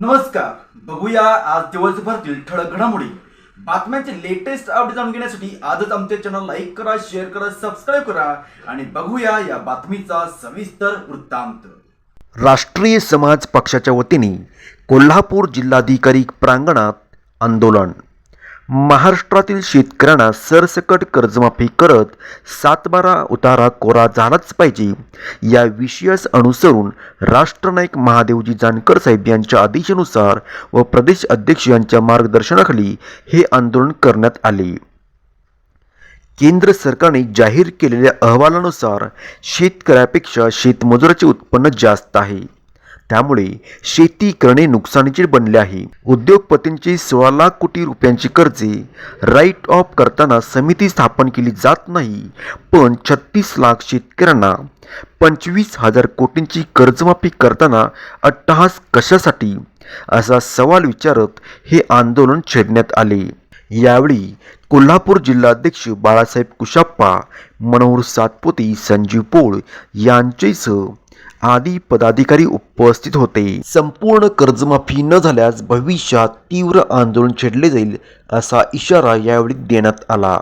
नमस्कार. बघूया आज दिवसभरातील ठळक घडामोडी. बातम्यांचे लेटेस्ट अपडेट जाणून घेण्यासाठी आजच आमच्या चॅनल लाईक करा शेअर करा सबस्क्राईब करा आणि बघूया या बातमीचा सविस्तर वृत्तांत. राष्ट्रीय समाज पक्षाच्या वतीने कोल्हापूर जिल्हाधिकारी प्रांगणात आंदोलन. महाराष्ट्रातील शेतकऱ्यांना सरसकट कर्जमाफी करत सातबारा उतारा कोरा झालाच पाहिजे. या विषयास अनुसरून राष्ट्रनायक महादेवजी जानकर साहेब यांच्या आदेशानुसार व प्रदेश अध्यक्ष यांच्या मार्गदर्शनाखाली हे आंदोलन करण्यात आले. केंद्र सरकारने जाहीर केलेल्या अहवालानुसार शेतकऱ्यापेक्षा शेतमजुराचे उत्पन्न जास्त आहे. त्यामुळे शेती करणे नुकसानीचे बनले आहे. उद्योगपतींची सोळा लाख कोटी रुपयांची कर्जे राईट ऑफ करताना समिती स्थापन केली जात नाही पण छत्तीस लाख शेतकऱ्यांना पंचवीस हजार कोटींची कर्जमाफी करताना अट्टहास कशासाठी? असा सवाल विचारत हे आंदोलन छेडण्यात आले. यावेळी कोल्हापूर जिल्हाध्यक्ष बाळासाहेब कुशाप्पा मनोहर सातपुते संजीव पोळ यांचेसह आदी पदाधिकारी उपस्थित होते. संपूर्ण कर्जमाफी न झाल्यास भविष्यात तीव्र आंदोलन छेडले जाईल असा इशारा यावेळी देण्यात आला.